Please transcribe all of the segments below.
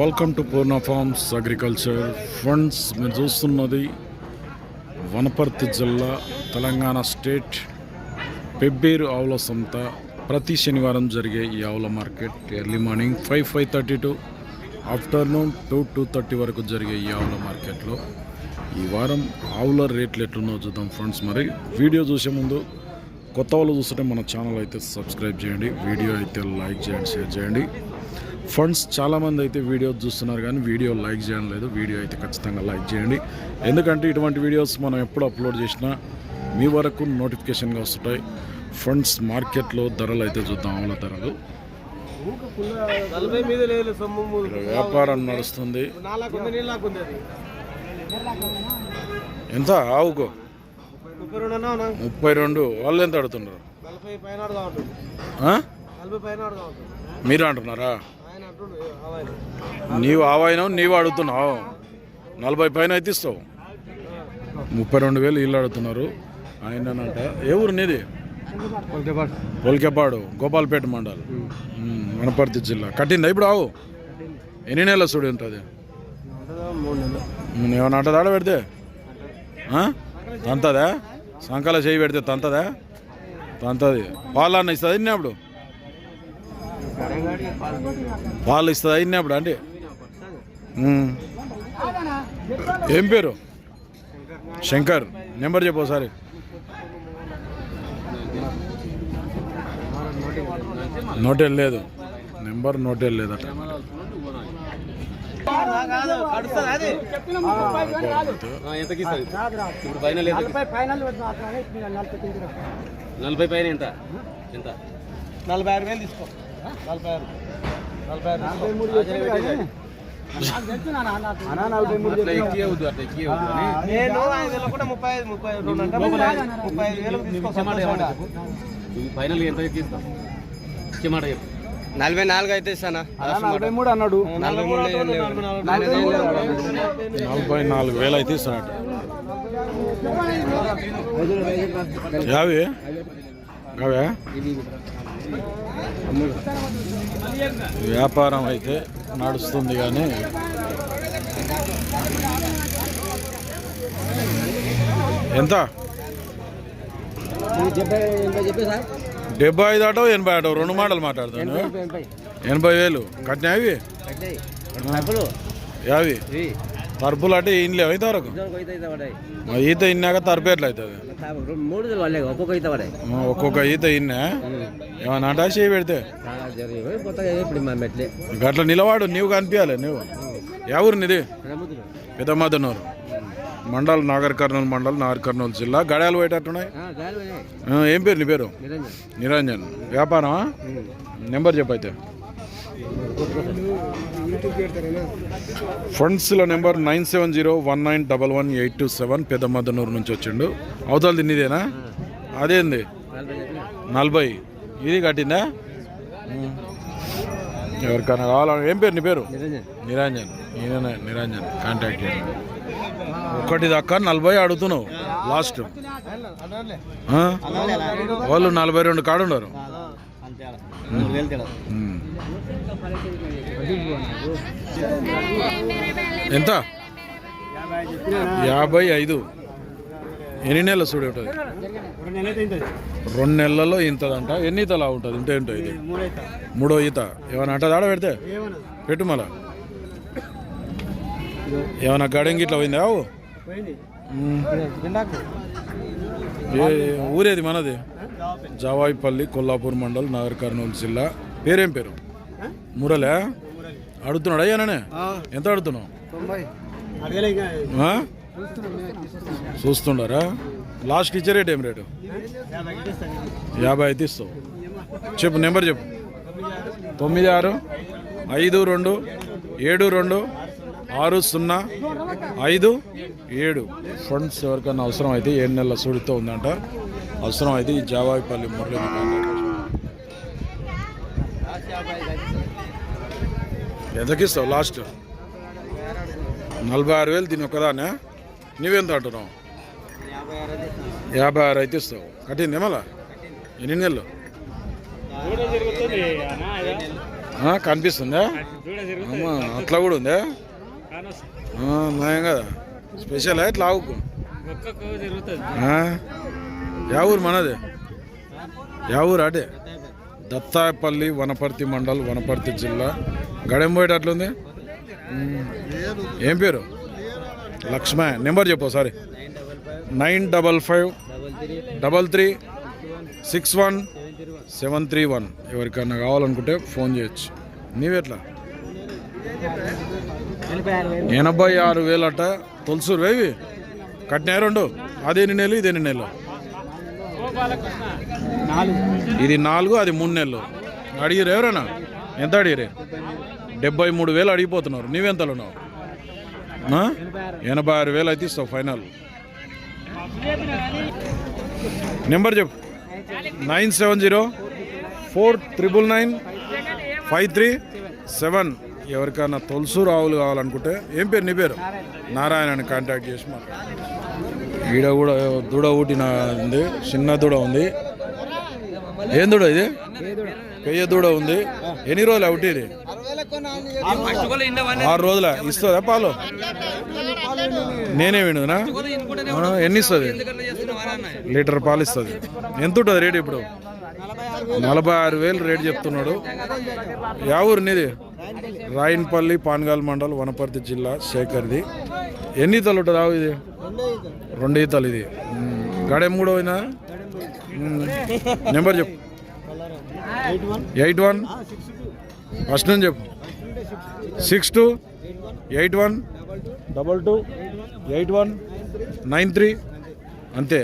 Welcome to Purna farms agriculture funds మీరు చూస్తున్నది వనపర్తి జిల్లా తెలంగాణ స్టేట్ పెబ్బేరు ఆవుల సంత. ప్రతి శనివారం జరిగే ఈ ఆవుల market early morning five five thirty to afternoon two two thirty వరకు జరిగే ఈ ఆవుల మార్కెట్లో. ఈ వారం ఆవుల రేట్లు ఎట్లున్నో చూద్దాం ఫ్రెండ్స్. మరి వీడియో చూసే ముందు కొత్త వాళ్ళు చూస్తుంటే మన ఛానల్ అయితే సబ్స్క్రైబ్ చేయండి. వీడియో అయితే లైక్ చేయండి షేర్ చేయండి. ఫండ్స్ చాలామంది అయితే వీడియో చూస్తున్నారు కానీ వీడియో లైక్ చేయడం లేదు. వీడియో అయితే ఖచ్చితంగా లైక్ చేయండి. ఎందుకంటే ఇటువంటి వీడియోస్ మనం ఎప్పుడు అప్లోడ్ చేసినా మీ వరకు నోటిఫికేషన్గా వస్తుంటాయి. ఫండ్స్ మార్కెట్లో ధరలు అయితే చూద్దాం ఆవుల ధరలు. వ్యాపారం నడుస్తుంది. ఎంత? ఆవుకో. ముప్పై రెండు వాళ్ళు ఎంత అడుగుతున్నారు? మీరు అంటున్నారా? నీవు ఆవాయినావు నీవు అడుగుతున్నావు. నలభై పైన అయితే ఇస్తావు. ముప్పై రెండు వేలు ఇల్లు అడుగుతున్నారు. ఆయనంట ఏ ఊరు నీది? పొలికెపాడు. గోపాల్పేట మండల్. వనపర్తి జిల్లా. కట్టిందా? ఇప్పుడు ఆవు ఎన్ని నెలల సుడి ఉంటుంది? ఏమన్నా అంటదా ఆడ పెడితే? తంతదా? సంకల చేయి పెడితే తంతదా? తంతది. పాలు అన్న ఇస్తుంది ఇన్నప్పుడు పాలు ఇస్తుంది అయినప్పుడు అండి ఏం పేరు? శంకర్. నెంబర్ చెప్పు ఒకసారి. నోట్ లేదు. నెంబర్ నోట్ లేదట. నలభై పైన ఎంత? ఎంత? నలభై ఆరు వేలు తీసుకో. నలభై నేను ముప్పై ఐదు ముప్పై రెండు అంటే ముప్పై ఐదు ఫైనల్ ఎంత మాట చెప్పు నలభై నాలుగు అయితే ఇస్తానా నలభై మూడు అన్నాడు నలభై మూడు నలభై నాలుగు వేలు అయితే ఇస్తాడట యాభై? అవే వ్యాపారం అయితే నడుస్తుంది కానీ ఎంత? డెబ్బై ఐదు ఆటో ఎనభై ఆటో రెండు మాటలు మాట్లాడుతాను ఎనభై వేలు. కట్టినా అవి యావి? తరపులు అంటే ఏం లేవు అయితే వరకు. ఈత ఇన్నాక తరపు ఎట్లా అవుతుంది? ఒక్కొక్క ఈత ఇన్నా? ఏమన్నా అంటా చేయి పెడితే? గట్ల నిలవాడు నీవు కనిపించాలి నువ్వు ఎవరు నీది? పెద్ద మదనూరు. మండల్ నాగర్ కర్నూలు మండల్ నాగర్ కర్నూలు జిల్లా. గడాలు పోయేటట్టున్నాయి? ఏం పేరు నీ పేరు? నిరంజన్. వ్యాపారమా? నెంబర్ చెప్పైతే ఫండ్స్లో number nine seven zero one nine double one eight two seven పెద్ద మదనూరు నుంచి వచ్చిండు. అవతల తిన్నదేనా అదేంది నలభై. ఇది కట్టిందా. ఎవరికైనా కావాలా? ఏం పేరు నీ పేరు? నిరంజన్. ఈయననే నిరంజన్. కాంటాక్ట్ చేయండి. ఒకటి దాకా నలభై అడుగుతున్నావు. లాస్ట్ ఆ? వాళ్ళు నలభై రెండు కాడున్నారు. ఎంత? యాభై ఐదు. ఎన్ని నెలలు చూడు ఉంటుంది రెండు నెలల్లో ఇంతదంట. ఎన్ని ఈతలా ఉంటుంది? ఇంత ఏంటో ఇది? మూడో ఈత. ఏమైనా అంటది ఆడ పెడితే? పెట్టు మళ్ళా. ఏమైనా గడంగి ఇట్లా పోయిందా ఆవు? ఏ ఊరేది మనది? జవాయిపల్లి కొల్లాపూర్ మండల్ నాగర్ కర్నూలు జిల్లా. పేరేం పేరు? మురలే అడుగుతున్నాడు అయ్యాననే ఎంత అడుగుతున్నావు? చూస్తుండారా? లాస్ట్ ఇచ్చే రేట్ ఏం రేటు? యాభై అయితే ఇస్తావు. చెప్పు నెంబర్ చెప్పు. తొమ్మిది ఆరు ఐదు రెండు ఏడు రెండు ఆరు సున్నా ఐదు ఏడు. ఫండ్స్ ఎవరికైనా అవసరం అయితే ఏడు నెలల సూడితో ఉందంట. అవసరం అయితే ఈ జావాయిపల్లి మురళి ఎంతకిస్తావు లాస్ట్ నలభై ఆరు వేలు దీని ఒక్కదానే నువ్వెంత అంటున్నావు? యాభై ఆరు అయితే ఇస్తావు. కట్టింది మళ్ళా ఎన్ని నెలలు? కనిపిస్తుందా? అమ్మా అట్లా కూడా ఉందా? నయం కదా. స్పెషల్ ఇట్లా ఆవుకు? యా ఊరు మనది? యా ఊరు అటే దత్తాపల్లి వనపర్తి మండల్ వనపర్తి జిల్లా గడెం పోయేటట్లుంది? ఉమ్. ఏం పేరు? లక్ష్మణ్ నెంబర్ చెప్పు sorry nine double five double three six one seven three one. ఎవరికన్నా కావాలనుకుంటే ఫోన్ చేయొచ్చు. నీవెట్లా? ఎనభై ఆరు వేలట తొలసూరు వేవి కట్టినాయి రెండు? అదేని నెలలు ఇదేని నెలలు? ఇది నాలుగు అది మూడు నెలలు. అడిగిరు ఎవరైనా ఎంత అడిగిరే డెబ్బై మూడు వేలు అడిగిపోతున్నారు. ఆ? ఎనభై ఆరు వేలు అయితే ఇస్తావు ఫైనల్. నెంబర్ చెప్పు. Nine seven zero four triple nine five three seven. ఎవరికైనా తొలసూరు ఆవులు కావాలనుకుంటే ఏం పేరు నీ పేరు? నారాయణని కాంటాక్ట్ చేసి మాట్లాడు. ఈడ కూడా దూడ ఊటిన ఉంది చిన్న దూడ ఉంది. ఏం దూడ ఇది? పెయ్య దూడ. ఉంది. ఎన్ని రోజులు అవుతుంది ఆరు రోజుల? ఇస్తుందా పాలు? నేనే వినునా ఎన్ని ఇస్తుంది లీటర్ పాలు ఇస్తుంది. ఎంత ఉంటుంది రేటు ఇప్పుడు? నలభై ఆరు వేలు రేటు చెప్తున్నాడు. యా ఊరు నీది? రాయన్పల్లి పాన్గాల్ మండల్ వనపర్తి జిల్లా శేఖర్ది. ఎన్ని ఈతలు ఉంటుంది ఆవు ఇది? రెండు ఈతలు ఇది. గడెం కూడా పోయినా నెంబర్ చెప్పు. Eight one? ఫస్ట్ నుంచి చెప్పు. Six two eight one double two eight one nine three. అంతే.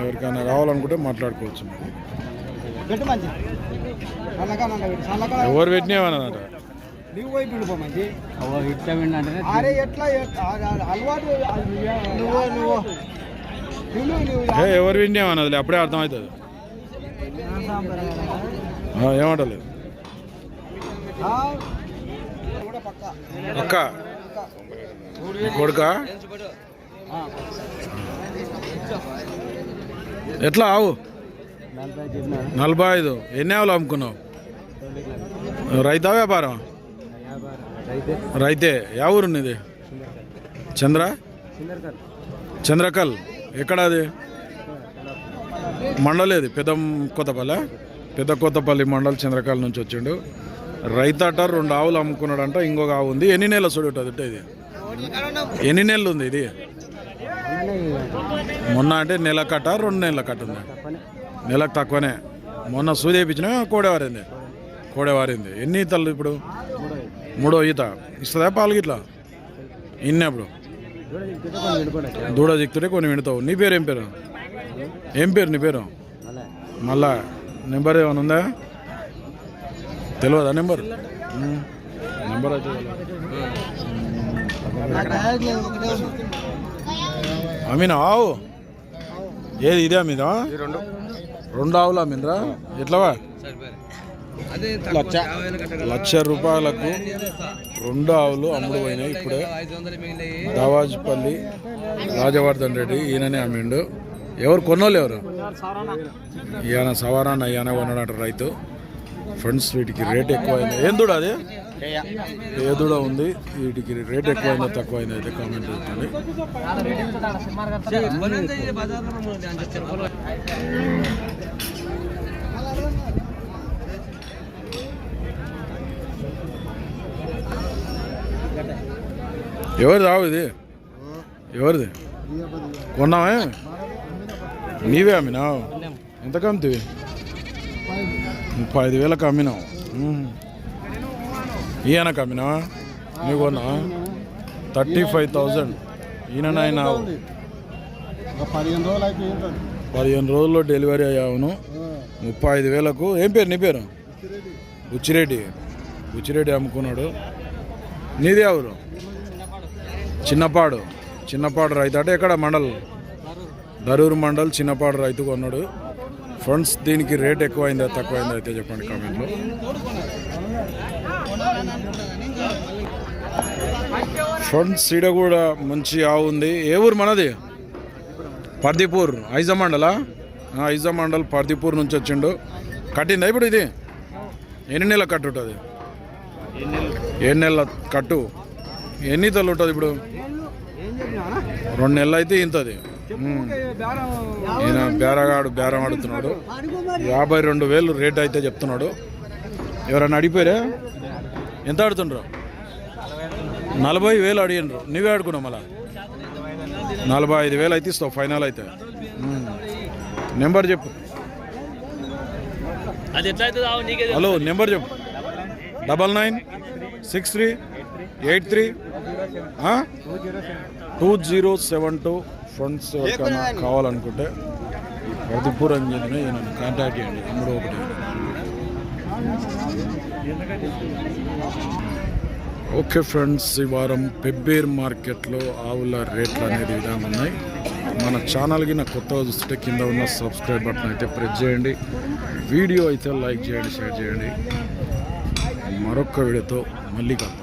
ఎవరికైనా కావాలనుకుంటే మాట్లాడుకోవచ్చు. ఎవరు ఏ ఎవరు పెట్టినామన్నది అప్పుడే అర్థమవుతుంది. ఆ, ఏమంటలేదు? అక్క కొడుక ఎట్లా ఆవు? నలభై ఐదు. ఎన్ని ఆవులు అమ్ముకున్నావు? రైతా వ్యాపారం? రైతే. యా ఊరు ఉన్నది చంద్ర? చంద్రకల్. ఎక్కడ అది? మండలేది. పెద్ద కొత్తపల్లి. పెద్ద కొత్తపల్లి మండల్ చంద్రకల్ నుంచి వచ్చిండు. రైతాట రెండు ఆవులు అమ్ముకున్నాడంట ఇంకొక ఆవు ఉంది. ఎన్ని నెలలు చూడటది అంటే ఇది? ఎన్ని నెలలు ఉంది ఇది? మొన్న అంటే నెల కట్ట రెండు నెలల కట్ట ఉంది. నెలకు తక్కువనే. మొన్న సూది వేయించిన కోడేవారింది ఎన్ని ఈతలు ఇప్పుడు? మూడో ఈత. ఇస్తుందా పాలు గిట్లా? ఇన్నప్పుడు దూడ దిక్కుతుంటే కొన్ని వింటావు నీ పేరు ఏం పేరు? ఏం పేరు నీ పేరు? మళ్ళా నెంబర్ ఏమైనా ఉందా? తెలియదా నెంబర్. నెంబర్ అయితే అమీనా ఆవు? ఏది ఇదే మీద రెండు. ఆవులు అమ్మిండ్రా ఎట్లవా? లక్ష. లక్ష రూపాయలకు రెండు ఆవులు అమ్ముడు పోయినాయి ఇప్పుడే. దావాజ్పల్లి రాజవర్ధన్ రెడ్డి ఈయననే అమ్మిండు. ఎవరు కొన్నోళ్ళు ఎవరు? ఈయన సవారాన్ని ఈయన కొన్నాడు రైతు. ఫ్రెండ్స్ వీటికి రేట్ ఎక్కువైంది. ఏం దూడ అది? ఏ దూడ ఉంది? వీటికి రేట్ ఎక్కువైనా తక్కువైనా అయితే కామెంట్ చేస్తుంది ఎవరిది రావు ఇది? ఎవరిది? కొన్నావే? నీవే అమ్మినావు ఎంత అమ్ముతావి ముప్పై ఐదు వేలకు అమ్మినావు. ఈయనకు అమ్మినావా నువ్వు కొన్నావా థర్టీ ఫైవ్ థౌజండ్ ఈయననైనా పదిహేను రోజుల్లో డెలివరీ అయ్యావును. ముప్పై ఐదు వేలకు ఏం పేరు నీ పేరు? బుచ్చిరెడ్డి. బుచ్చిరెడ్డి అమ్ముకున్నాడు. నీది ఎవరు? చిన్నపాడు. చిన్నపాడు రైతు. అంటే ఎక్కడ మండల్? దరూరు మండల్ చిన్నపాడు రైతు కొన్నాడు. ఫండ్స్ దీనికి రేట్ ఎక్కువైందా తక్కువైందా అయితే చెప్పండి కామెంట్లో ఫ్రెండ్స్ ఈడ కూడా మంచి ఆవు ఉంది. ఏ ఊరు మనది? పర్దీపూర్ ఐజా మండలా ఐజా మండల్ పర్దీపూర్ నుంచి వచ్చిండు. కట్టిందా ఇప్పుడు ఇది? ఎన్ని నెలలు కట్టుంటుంది ఏడు నెలల కట్టు. ఎన్ని తల్లు ఉంటుంది ఇప్పుడు? రెండు నెలలు అయితే ఇంతది. ఈయన బేరగాడు బేరం ఆడుతున్నాడు. యాభై రెండు వేలు రేట్ అయితే చెప్తున్నాడు. ఎవరన్నా అడిగిపోయారా? ఎంత ఆడుతుండ్రు? నలభై వేలు అడిగినారు నువ్వే ఆడుకున్నావు మళ్ళా? నలభై ఐదు వేలు అయితే ఇస్తావు ఫైనల్ అయితే. నెంబర్ చెప్పు. హలో నెంబర్ చెప్పు. Double nine six three eight three two zero seven two. Funds ఎవరికైనా కావాలనుకుంటే ప్రతిపూర్ అని చెప్పిన నన్ను కాంటాక్ట్ చేయండి. మూడో ఒకటి. ఓకే ఫ్రెండ్స్ ఈ వారం పెబ్బేర్ మార్కెట్లో ఆవుల రేట్లు అనేది విధంగా ఉన్నాయి. మన ఛానల్కి నా కొత్తగా చూస్తుంటే కింద ఉన్న సబ్స్క్రైబ్ బటన్ అయితే ప్రెస్ చేయండి. వీడియో అయితే లైక్ చేయండి షేర్ చేయండి. మరొక వీడియోతో మళ్ళీ కలుద్దాం.